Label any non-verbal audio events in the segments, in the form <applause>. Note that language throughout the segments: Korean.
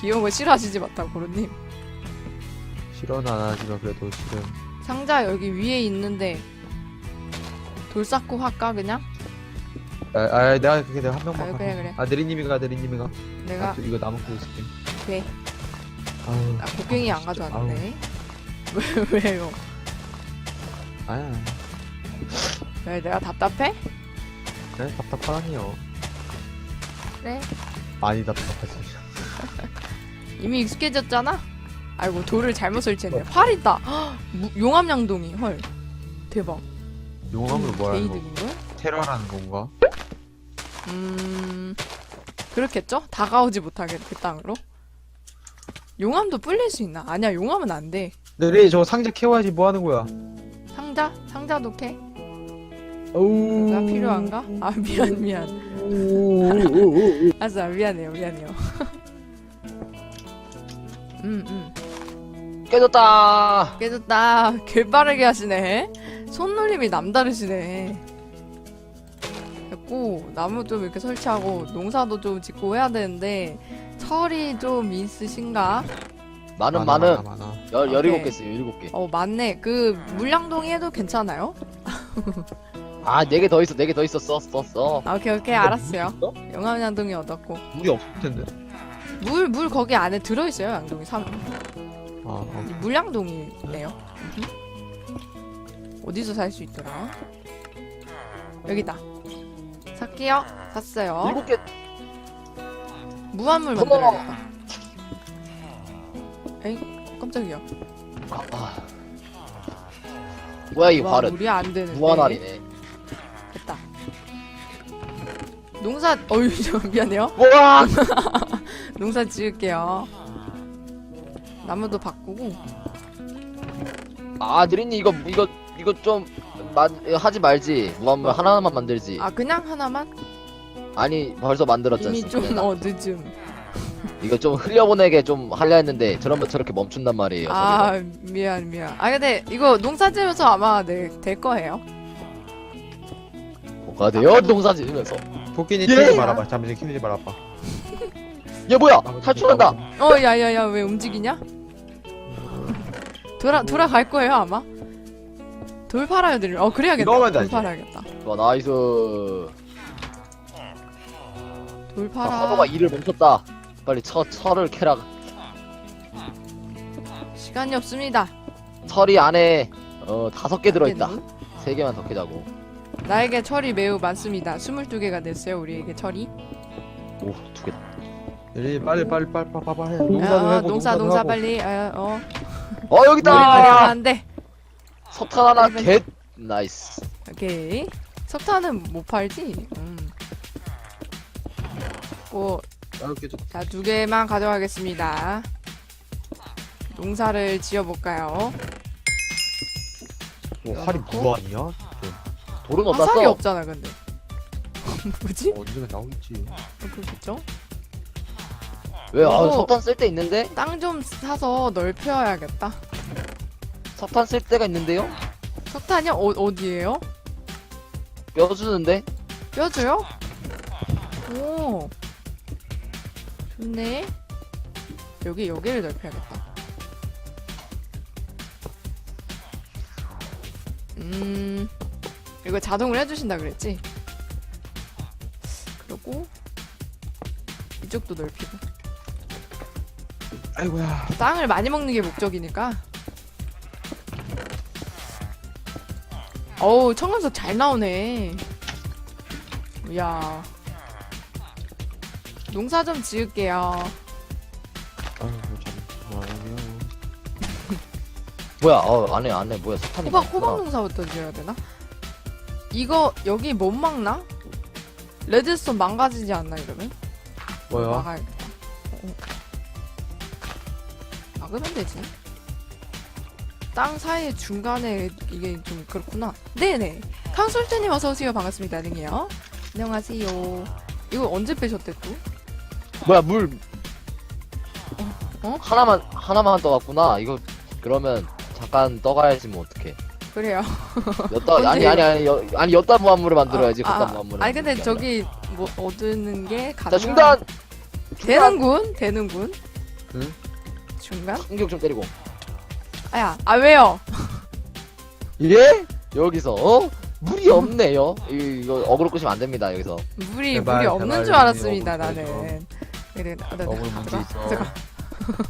귀여운 거 싫어하시지 마다 고르님. 실언 안 하지만 그래도 실은 상자 여기 위에 있는데 돌 쌓고 할까 그냥? 아, 아 내가 그게 내가 한 명만 아, 가. 그래, 그래. 아 느리님이 가 느리님이 가. 내가 아, 저 이거 나무 고 있을게. 오케이. 아우. 아 곡괭이 안 가져왔네. <laughs> 왜 왜요? 아야. 왜 내가 답답해? 네 답답하다니요. 그래. 많이 답답하지. 이미 익숙해졌잖아. 아이고 돌을 잘못 설치했네. 활 있다. 헉, 무- 용암양동이 헐. 대박. 용암으로 뭐라는 거? 테러라는 건가? 음 그렇겠죠? 다가오지 못하게 그 땅으로. 용암도 불릴 수 있나? 아니야 용암은 안 돼. 느리 저거 상자 캐와야지 뭐 하는 거야? 상자? 상자도 캐? 어우. 가 필요한가? 아 미안 미안. <laughs> 알았어 미안해요 미안해요. <laughs> 음 음. 깨졌다. 깨졌다. <laughs> 개빠르게 하시네. 손놀림이 남다르시네. 됐고 나무 좀 이렇게 설치하고 농사도 좀 짓고 해야 되는데 철이 좀 있으신가? 많은 많은 많아, 많아. 열 오케이. 열일곱 개 있어요. 일곱 개. 어 맞네. 그 물량동이 해도 괜찮아요? 아 네 개 더 있어. 네 개 더 있었어. 썼어. 아, 오케이 오케이 알았어요. 영암양동이 얻었고 물이 없을 텐데. 물 물 거기 안에 들어 있어요 양동이 삼 아, 어. 물량동이네요. 어디서 살 수 있더라? 여기다. 살게요. 샀어요. 일곱 개. 무한물 어머. 만들어야겠다. 에이 깜짝이야. 아. 뭐야 이 와, 발은 물이 안 되는데. 무한알이네. 됐다. 농사 어유 저 <laughs> 미안해요. 우와. <laughs> 농사 지을게요. 나무도 바꾸고. 아 느린이 이거 이거 이거 좀 마, 이거 하지 말지. 무한물 하나만 만들지. 아 그냥 하나만? 아니 벌써 만들었잖아. 이미 좀 어 늦음. 이거 좀 흘려보내게 좀 하려 했는데 저러면 저렇게 멈춘단 말이에요. 저기가. 아 미안 미안. 아 근데 이거 농사 지으면서 아마 네, 될 거예요. 뭐가 돼요? 농사 지으면서. 도끼니 예. 키우지 말아봐. 잠시 키우지 말아봐. 얘 뭐야? 나머지 탈출한다. 어 야야야 왜 움직이냐? 돌아 돌아갈 거예요 아마. 돌 팔아야 될. 어 그래야겠다. 이러면 돌 되지. 팔아야겠다. 좋아 나이스. 돌 아, 팔아. 화로가 일을 멈췄다. 빨리 철 철을 캐라. 시간이 없습니다. 철이 안에 어 다섯 개 들어있다. 세 개만 더 캐자고. 나에게 철이 매우 많습니다. 22개가 됐어요 우리에게 철이. 오 두 개. 느리 빨리 빨리 빨리 빨리 빨리 해. 아, 농사도 어, 해고 농사 농사도 농사 하고. 빨리. 아, 어. 어 여기 우리 있다. 안 돼. 석탄 하나 빨리, 개. 나이스. 오케이. 석탄은 못 팔지. 음. 고 아, 이렇게 좀- 자, 두 개만 가져가겠습니다. 농사를 지어볼까요? 뭐 활이 무한이야? 돌은 어디다 화살이 써? 없잖아, 근데. <laughs> 뭐지? 언제가 나오겠지. 그렇겠죠? 왜? 아 오. 석탄 쓸 때 있는데? 땅 좀 사서 넓혀야겠다. 석탄 쓸 때가 있는데요? 석탄이요? 어, 어디에요? 뼈 주는데? 뼈줘요? 오. 좋네. 여기, 여기를 넓혀야겠다. 음. 이거 자동으로 해주신다 그랬지? 그리고, 이쪽도 넓히고. 아이고야. 땅을 많이 먹는 게 목적이니까. 어우, 청금석 잘 나오네. 이야. 농사 좀 지을게요. 아이고 잠시만요. 뭐야? 어 안에 안에 뭐야 석탄이 호박. 호박 농사부터 지어야 되나? 이거, 여기 못 막나? 레드스톤 망가지지 않나, 이러면? 뭐야? 막아야겠다. 어, 어. 막으면 되지. 땅 사이 중간에 이게 좀 그렇구나. 네네.康솔트님 어서 오세요. 반갑습니다. 능이요. 안녕하세요. 이거 언제 빼셨대 또? 뭐야 물? 어? 하나만 하나만 떠갔구나. 이거 그러면 잠깐 떠가야지 뭐 어떡해. 그래요. 엿다 <laughs> 아니? 아니 아니 여, 아니 엿다 무한물을 만들어야지 아, 겉다 아, 무한물을. 아니 근데 저기 뭐 얻는 게 아니라. 자. 중단. 중단. 되는군. 되는군. 응? 중간? 충격 좀 때리고. 아야, 아 왜요? 예? 여기서 어? 물이 없네요. 이- 이거 어그로 끄시면 안 됩니다. 여기서. 물이 제발, 물이 없는 제발, 줄 알았습니다 나는. 그래, 아, 나, 나, 나, 문제 잠깐, 있어. 잠깐. <laughs>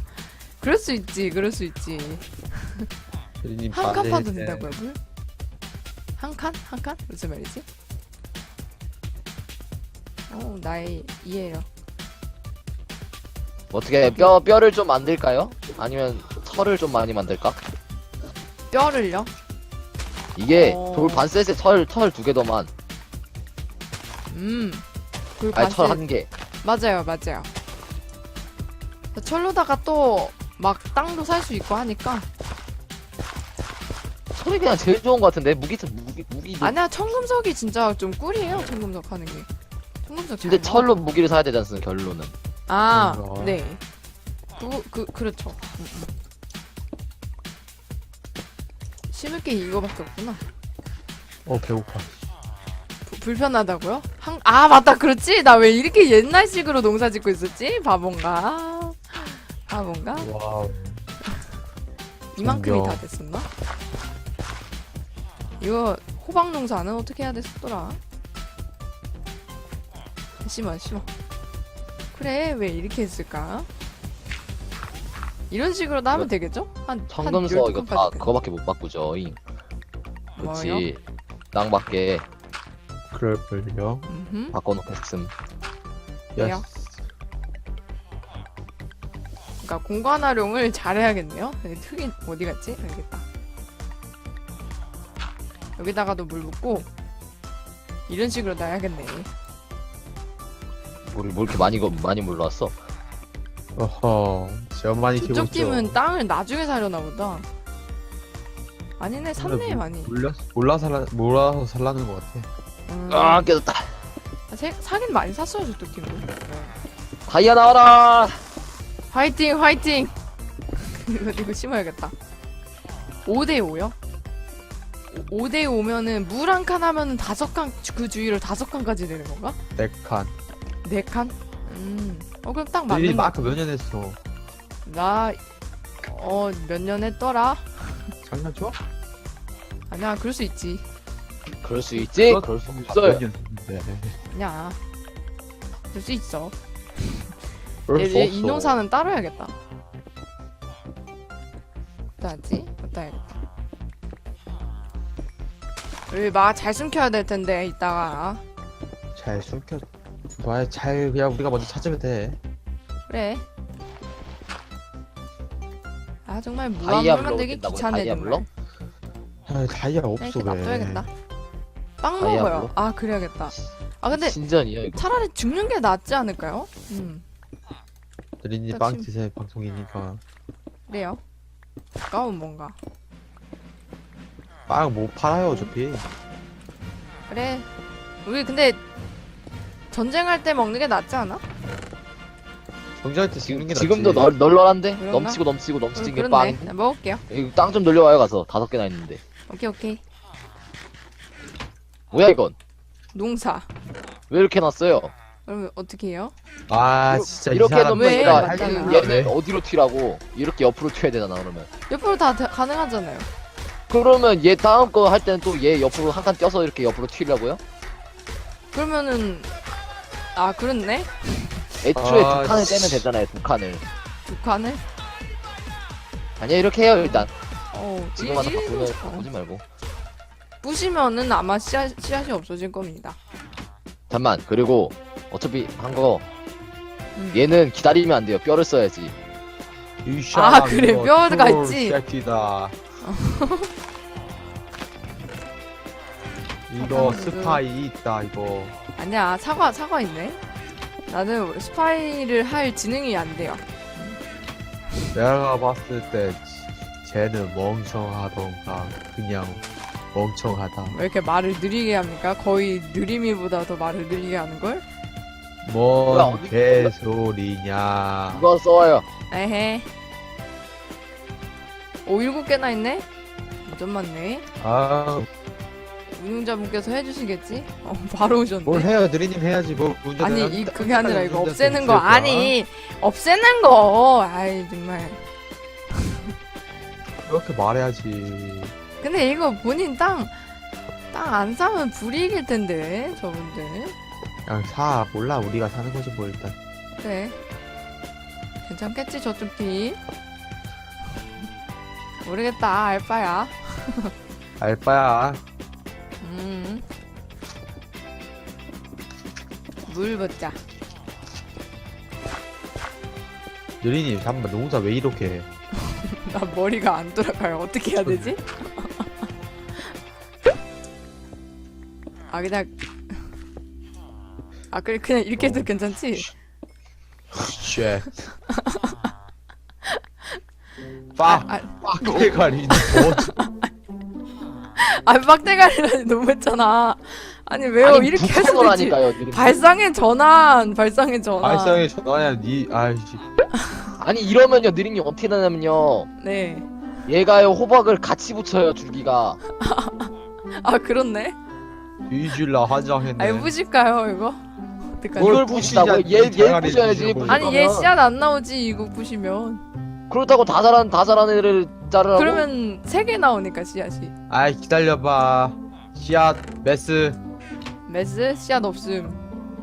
그럴 수 있지, 그럴 수 있지. 대리님 한칸 파도 반대했네. 된다고요, 물? 한 칸? 한 칸? 무슨 말이지? 어, 나의 이해요. 어떻게 뼈 뼈를 좀 만들까요? 아니면 털을 좀 많이 만들까? 뼈를요? 이게 어. 돌 반셋에 털 털 두 개 더만. 음. 그 아니 털 한 개. 맞아요, 맞아요. 철로다가 또 막 땅도 살 수 있고 하니까 털이 그냥 제일 좋은 것 같은데 무기 무기 무기. 아니야 청금석이 진짜 좀 꿀이에요 청금석 하는 게 청금석 근데 잘 철로 무기를 사야 되지 않습니까? 결론은. 아, 그런가? 네. 그, 그, 그렇죠. 음, 음. 심을 게 이거밖에 없구나. 어 배고파 부- 불편하다고요? 한, 아, 맞다. 그렇지? 나 왜 이렇게 옛날식으로 농사 짓고 있었지? 바본가? 바본가? 와우 이만큼이. 다 됐었나? 이거 호박 농사는 어떻게 해야 됐었더라? 심어 심어 그래 왜 이렇게 했을까? 이런 식으로 나 하면 되겠죠? 한 청금석 한 이거 12칸까지 다. 그거밖에 못 바꾸죠. 잉. 그렇지. 땅밖에 그럴걸요. 바꿔놓겠음. 왜요? 그러니까 공간 활용을 잘해야겠네요. 여기 흙이 어디 갔지? 알겠다. 여기다가도 물 붓고 이런 식으로 놔야겠네. 우리 뭐 이렇게 많이 거- 많이 물러왔어? 어허 지원 많이 키고 저쪽 있어 팀은 땅을 나중에 사려나 보다. 아니네, 샀네 뭐- 많이. 몰라 몰라 살라 몰라서 살라는 것 같아 음, 아 깨졌다. 아, 세- 사긴 많이 샀어요 저쪽 팀도. 다이아 나와라. 화이팅, 화이팅. <laughs> 이거 이거 심어야겠다. 5대 5요? 5대 5면은 물 한 칸 하면은 다섯 칸 그 주위를 다섯 칸까지 되는 건가? 네칸 네 칸? 음. 어 그럼 딱 맞는 거. 아까 몇년 했어 나어 몇 년 했더라? 장난쳐? 아니야, 그럴 수 있지. 그럴 수 있지. 그럴 수몇 없어요. 년 했는데 아니야. 그럴 수 있어. 그럴 얘, 수얘 없어. 이농사는 따로 해야겠다. 어떡하지? 어디다 해야겠다. 여기 막잘 숨겨야 될 텐데, 이따가. 잘 숨겨 봐야 잘 그냥 우리가 먼저 찾으면 돼 그래. 아, 정말 무한물 만들기? 귀찮네, 다이아블럭? 정말. 아 다이아 그냥 없어 이렇게 왜 놔둬야겠다. 빵 다이아블럭? 먹어요. 아, 그래야겠다. 아, 근데 신전이야 이거. 차라리 죽는 게 낫지 않을까요? 음, 나빵 지금- 드세요 방송이니까 그래요. 아까운 뭔가. 빵 못 팔아요 어차피 그래. 우리 근데 전쟁할 때 먹는 게 낫지 않아? 경쟁할 때 지금 지는 게 지금도 낫지. 널 널널한데 그런가? 넘치고 넘치고 넘치는 게 그렇네. 빵. 나 먹을게요. 이거 땅좀 늘려와요 가서 다섯 개나 있는데. 오케이 오케이. 뭐야 이건? 농사. 왜 이렇게 놨어요? 그러면 어떻게 해요? 아 진짜 이렇게 이 사람 해놓으면 왜? 얘가 맞잖아. 얘는, 왜? 어디로 튀라고 이렇게 옆으로 튀어야 되잖아 그러면. 옆으로 다 되- 가능하잖아요. 그러면 얘 다음 거 할 때는 또 얘 옆으로 한칸 띄어서 이렇게 옆으로 튀려고요? 그러면은 아 그렇네. 애초에 아, 두 칸을 씨. 떼면 되잖아요 두 칸을. 두 칸을. 아니야 이렇게 해요 일단. 어. 지금 와서 일- 바꾸면 일- 바꾸지 말고. 부시면은 아마 씨앗, 씨앗이 없어질 겁니다. 잠만 그리고 어차피 한 거 음. 얘는 기다리면 안 돼요 뼈를 써야지. 아, 그래, 뼈가 있지. 새끼다. <laughs> 이거 잠깐만, 스파이 있다 이거. 아니야 사과 사과 있네. 나는 스파이를 할 지능이 안 돼요. 내가 봤을 때 지- 쟤는 멍청하던가 그냥 멍청하다. 왜 이렇게 말을 느리게 합니까? 거의 느림이보다 더 말을 느리게 하는 걸? 뭐야, 뭔 어디- 개소리냐. 그거 써와요. 에헤. 오 일곱 개나 있네. 좀 많네. 아 운영자분께서 해주시겠지? 어, 바로 오셨네. 뭘 해요? 느리님 해야지. 뭐 운전 아니 이 딱- 그게 아니라 딱 이거 없애는 좀 거. 아니 없애는 거. 아이 정말. 그렇게 말해야지. 근데 이거 본인 땅땅 안 사면 불이익일 텐데 저분들. 그냥 사. 몰라. 우리가 사는 거지 뭐 일단. 그래. 괜찮겠지 저쪽 팀? 모르겠다. 알바야. <laughs> 알바야 음. 물 붓자. 느리님 잠깐만 농사 왜 이렇게 해? <laughs> 나 머리가 안 돌아가요. 어떻게 해야 되지? <laughs> 아 그냥. 아 그래 그냥 이렇게 해도 괜찮지? 쉣. <laughs> 빡! 아, 빡대가리 뭐 아 빡대가리라니 너무했잖아 아니 왜요 아니, 이렇게 북한어라니까요, 느린. 발상의 전환 발상의 전환 발상에 전화야 니 아이씨 아니 이러면요 느린이 어떻게 되냐면요 네. 얘가요 호박을 같이 붙여요 줄기가 아 그렇네 뒤질라 한장했네 아 이거 부실까요 이거? 어떡하지? 뭘 이걸? 부시지 얘- 얘 부셔야지, 부시는 거지. 부시- 아니 얘 그러면- 씨앗 안 나오지 이거 부시면 그렇다고 다 자란 다 자란 애를 자르라고? 그러면 세 개 나오니까 씨앗이. 아이 기다려봐. 씨앗 메스. 메스? 씨앗 없음.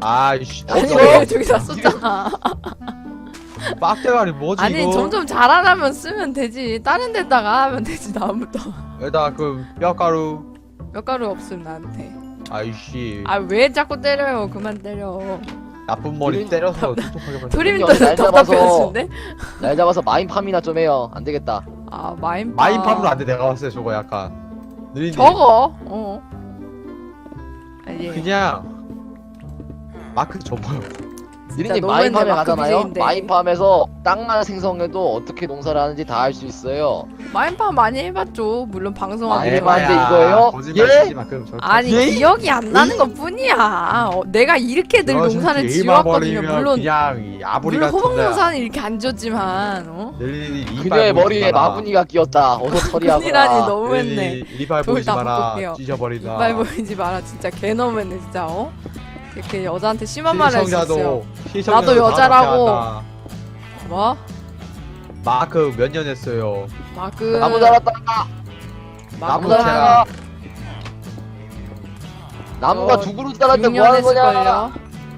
아이씨 아니. 왜 저기 다 썼잖아. <laughs> 빡대가리 뭐지 아니 이거? 점점 자라나면 쓰면 되지. 다른 데다가 하면 되지 다음부터. 여기다 그 뼈가루. 몇 가루 없음 나한테. 아이씨. 아 왜 자꾸 때려요? 그만 때려 나쁜 머리 때려서 똑똑하게 만들어 드림도 여기 날 잡아서- 답답해하시는데? 날 잡아서 마인팜이나 좀 해요. 안 되겠다. 아 마인팜. 마인팜으로 안돼. 내가 봤을 때 저거 약간 느린 저거? 어. 아, 예. 그냥 마크 접어요 느린이 너무했네, 마인팜에 가잖아요. 마인팜에서 땅만 생성해도 어떻게 농사를 하는지 다 알 수 있어요 마인팜 많이 해봤죠 물론 방송하고 해봤는데 이거예요? 거짓말 예? 치지 마 그럼 저 아니 예? 기억이 안 나는 것 뿐이야 어, 내가 이렇게 늘 농사를 지어왔거든요 물론 그냥 이 아부리 물론 호박 같은데 농사는 이렇게 안 지었지만 어? 느린이 이빨 그녀의 머리에. 마구니가 끼었다 어서 <laughs> 처리하거라 큰일하니 너무했네 돌 보이지 다 마라. 찢어버린다 이빨 보이지 마라 진짜 개 너무했네 진짜 어? 이렇게 여자한테 심한 말을 시청자도 나도 여자라고. 다. 뭐? 마크 몇 년 했어요? 마그 나무 자랐다. 나무 자랐다 나무가 어, 두 그루 자랐는데 6년 뭐하는 거냐? 했을걸요.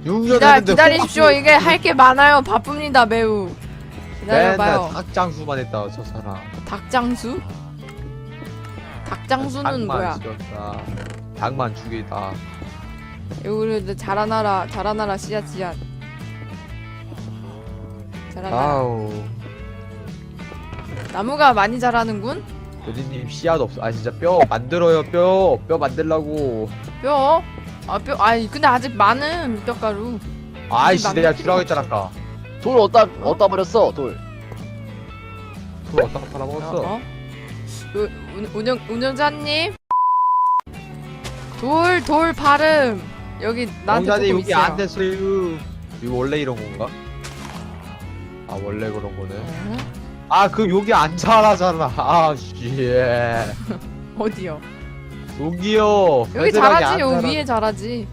6년 기다, 했는데 기다리십시오. 이게 할 게 많아요. 바쁩니다 매우. 기다려봐요. 닭장수만 했다 저 사람. 닭장수? 닭장수는 닭만 뭐야? 죽였다. 닭만 죽이다 우리 자라나라 자라나라 씨앗 씨앗. 자라나라. 아우. 나무가 많이 자라는군? 느린님 씨앗 없어. 아 진짜 뼈 만들어요 뼈뼈 만들라고. 뼈? 아 뼈 아니 근데 아직 많은 뼈가루. 아이씨 만들 내가 필요가 주라고 했잖아 아까. 돌 어디다 어디다 버렸어 돌? 그걸 어디다가 팔아먹었어? 어? 그, 운, 운영, 운영자님? 돌 돌 발음 여기 나한테 공자님 조금 여기 있어요 안 됐어요 이거 원래 이런 건가? 아 원래 그런 거네 어? 아 그 여기 안 자라잖아 <laughs> 아 씨 <laughs> 어디요? 여기요 여기 베드락이 자라지 안 여기 위에 자라지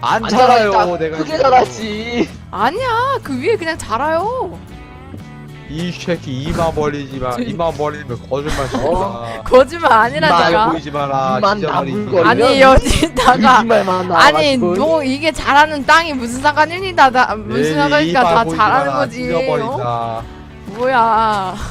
안안 자라요 자라니까 내가 지금. 자라지 아니야 그 위에 그냥 자라요 이 새끼 이마 벌리지 마. 이마 벌리면 거짓말 치다 거짓말 이마 아니라니까 보이지 마라 아니 여기다가 이 말만 나와 아니 뭐 이게 자라는 땅이 무슨 상관입니다 다 무슨 얘 상관이니까 다 마라, 거지. 어? 찢어버린다. 뭐야. <laughs>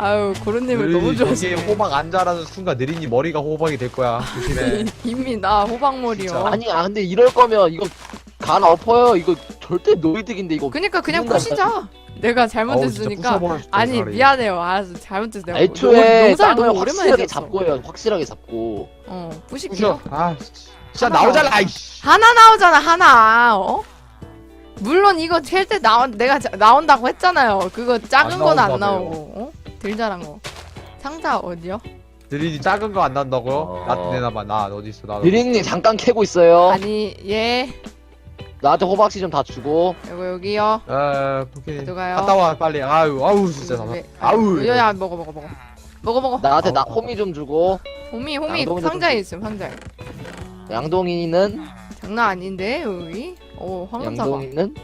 아유 고른님을 너무 좋아하시네. 호박 안 자라는 순간 느린이 머리가 호박이 될 거야. 조심해. <laughs> 이미 나 호박머리요. 진짜. 아니 아 근데 이럴 거면 이거 간 엎어요. 이거 절대 노이득인데 이거 그니까 그냥 누군가 부시자. 내가 잘못했으니까. 아니. 미안해요. 알았어 잘못했어 내가 애초에 농사를 땅을 너무 오랜만에 확실하게 지었어 잡고 해요. 확실하게 잡고. 어 부실게요. 아 진짜 나오잖아. 아이씨. 하나 나오잖아 하나. 어? 물론 이거 캘때 나온 내가 자, 나온다고 했잖아요. 그거 작은 안 건 안 나온다며요. 나오고 어? 덜 잘한 거. 상자 어디요? 느린이 작은 거 안 난다고요? 어. 나 내놔봐. 나 어디 있어? 나 느린님 잠깐 캐고 있어요. 아니 예 나한테 호박씨 좀 다 주고 요거 여기요 에 오케이 누가요? 갔다 와 빨리 아유 아우 진짜 왜- 답답 아우 야야 먹어 먹어 먹어 먹어 먹어. 나한테 나 어. 호미 좀 주고 호미 호미 양동이도 상자에 좀 있음 상자에. 양동이는 장난 아닌데 여기. 오 황금 사과. 양동이는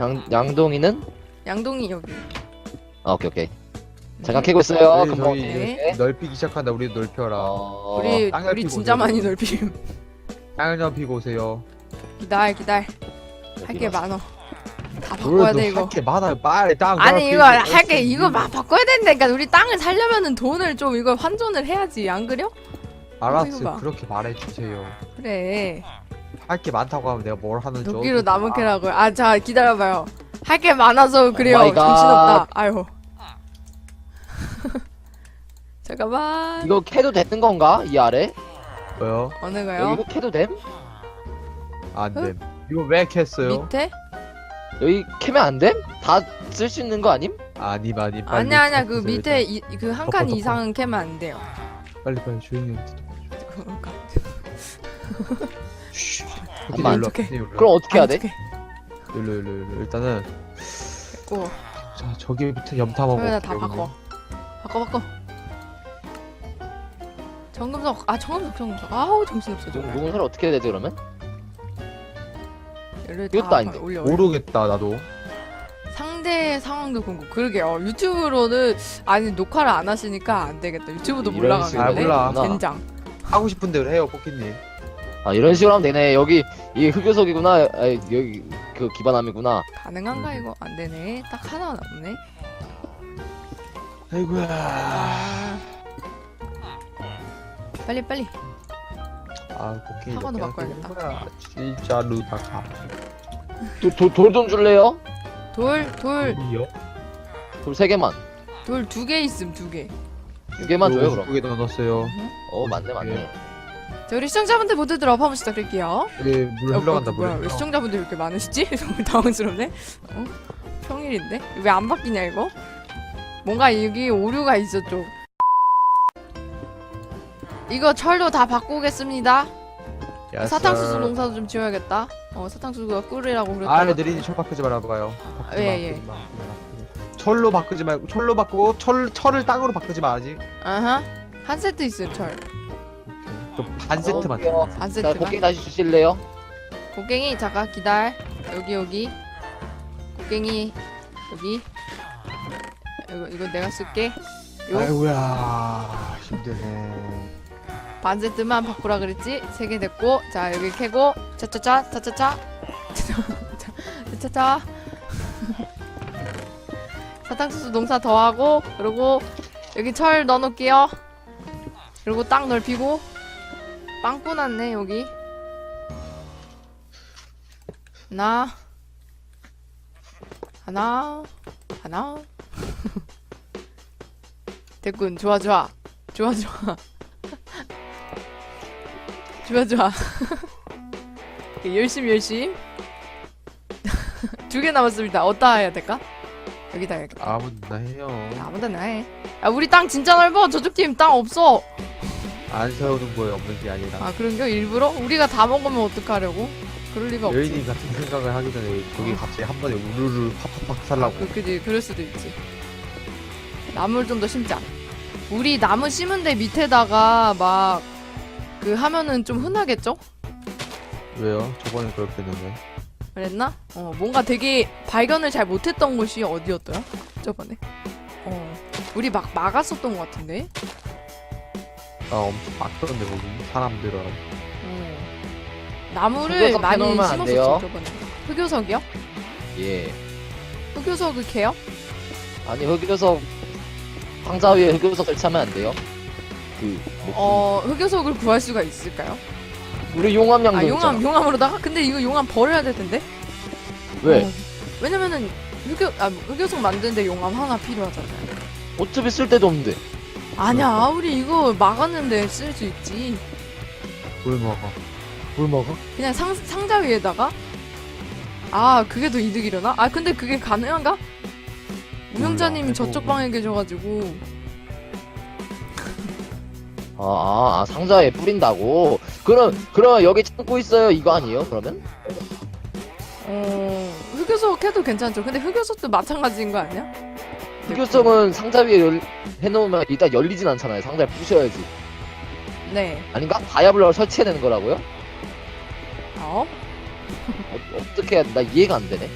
양 양동이는 양동이 여기. 아 오케이 오케이 잠깐 캐고 있어요. 네, 금방 저희 네. 넓히기 시작한다. 우리 넓혀라. 어... 우리 땅을 우리 피고 진짜. 많이 넓힘. 땅을 넓히고 오세요. 기다려 기다려. 할 게. 많어. 다 바꿔야 돼 이거. 할게 많아요. 빨리 땅. 아니 이거 넓히고 할게 오세요. 이거 막 바꿔야 된다니까 우리 땅을 살려면은 돈을 좀 이거 환전을 해야지 안 그려? 이거 알았어. 봐. 그렇게 말해주세요. 그래 할 게 많다고 하면 내가 뭘 하는지. 도끼로 어떻게 나무 알아. 캐라고요 아 자 기다려봐요 할 게 많아서 그래요 마이 갓. 정신없다 아유 <laughs> 잠깐만 이거 캐도 되는 건가 이 아래? 뭐요? 어느 여기 거요? 이거 캐도 됨? 안 됨. 이거 왜 캤어요? 밑에? 여기 캐면 안 됨? 다 쓸 수 있는 거 아님? 아니 많이 빨리. 아니야 아니야 그 밑에 그한 칸 덮어, 덮어. 이상은 캐면 안 돼요 빨리 빨리 조용히 해. 그러니까. 쉿. 엄마, 일로 어떡해. 일로, 일로. 그럼 어떻게 해야 돼? 일로 일로 일로. 일단은 됐고 자 저기부터 염탐하고. 저기다 다 바꿔 바꿔 바꿔 정금석 아 정금석 정금석 아우 정신없어 누- 정말 누군가를 어떻게 해야 되지 그러면? 얘를 이것도 다 아닌데. 올려 그냥. 모르겠다 나도. 상대 상황도 궁금. 그러게요. 유튜브로는 아니 녹화를 안 하시니까 안 되겠다. 유튜브도 이런. 식으로 아, 몰라. 젠장. 하고 싶은 대로 해요 포키님. 아 이런 식으로 하면 되네 여기 이게 흑요석이구나 아 여기 그 기반함이구나 가능한가 이거 안 되네. 딱 하나 남네. 아이고야. 아. 빨리 빨리. 아 이렇게 바꿔야겠다. 하는 거야. 진짜 루다가. 돌좀 줄래요? 돌 돌 이요? 돌 세 개만 돌 두 개 있음 두 개. 두 개만 줘요 그럼 두개 넣어놨어요. 어 맞네 맞네 자 우리 시청자분들 모두들 업 한번 시작할게요. 네, 물 어, 흘러간다 어, 물. 뭐야 왜 시청자분들 이렇게 많으시지? <laughs> 정말 당황스럽네. 어? 평일인데 왜 안 바뀌냐 이거? 뭔가 여기 오류가 있어 좀. 이거 철도 다 바꾸겠습니다. Yes, 사탕수수 sir. 농사도 좀 지어야겠다. 어 사탕수수가 꿀이라고 그랬다. 아, 느린이 철 바꾸지 말아봐요. 바꾸지 마, 예, 예. 바꾸지 마, 바꾸지 마. 철로 바꾸지 말고 철로 바꾸고 철 철을 땅으로 바꾸지 마 아직. 아하 한 세트 있음 철. 좀반 세트만. 어, 반 자 세트만. 곡괭이 다시 주실래요? 곡괭이 잠깐 기다려. 여기 여기. 곡괭이 여기. 이거 이거 내가 쓸게. 요 아이고야 힘드네. 반 세트만 바꾸라 그랬지? 세 개 됐고 자 여기 캐고 차차차 차차차. <laughs> 차차차. <laughs> 사탕수수 농사 더 하고 그리고 여기 철 넣어놓을게요. 그리고 땅 넓히고. 빵꾸 났네 여기. 하나. 하나. 하나. <laughs> 됐군. 좋아 좋아. 좋아 좋아 좋아 좋아. 열심히 열심히. 두개 남았습니다. 어디다 해야 될까? 여기다 해야겠다 아무나 해요. 아무데나 해. 야, 우리 땅 진짜 넓어. 저쪽 팀 땅 없어. 안 세우는 거에 없는 게 아니라. 아 그런겨? 일부러? 우리가 다 먹으면 어떡하려고? 그럴 리가 없지. 여인이 같은 생각을 하기 전에 거기 갑자기 한 번에 우르르 팍팍팍 살라고. 그, 그지. 그럴 수도 있지. 나무를 좀 더 심자 우리 나무 심은 데 밑에다가 막 그 하면은 좀 흔하겠죠? 왜요? 저번에 그렇게 했는데. 그랬나? 어, 뭔가 되게 발견을 잘 못했던 곳이 어디였더라? 저번에. 어, 우리 막 막았었던 것 같은데? 아 엄청 막던데 거기 사람들은. 어. 나무를 흑요석 많이 해놓으면 안 심었었죠? 저번에. 흑요석이요? 예 흑요석을 캐요? 아니 흑요석 상자 위에 흑요석 설치하면 안 돼요? 그 뭐, 어, 흑요석을 구할 수가 있을까요? 우리 용암 양도 아, 용암, 있잖아 용암으로다가? 근데 이거 용암 버려야 될 텐데? 왜? 어, 왜냐면은, 흑요, 아, 흑요석 만드는데 용암 하나 필요하잖아요. 어차피 쓸 데도 없는데 아니야, 우리 이거 막았는데 쓸 수 있지. 물 먹어. 뭘 먹어? 그냥 상, 상자 위에다가 아 그게 더 이득이려나? 아 근데 그게 가능한가? 몰라, 저쪽. 방에 계셔가지고 아, 아, 아 상자에 뿌린다고? 그럼 그럼 여기 창고 있어요 이거 아니에요 그러면? 어 흑요석 해도 괜찮죠 근데 흑요석도 마찬가지인 거 아니야? 불교성은 상자 위에 열, 해놓으면 일단 열리진 않잖아요. 상자를 부셔야지. 네. 아닌가? 다이아블럭을 설치해야 되는 거라고요? 어? 어, 어떻게 해야 돼? 나 이해가 안 되네.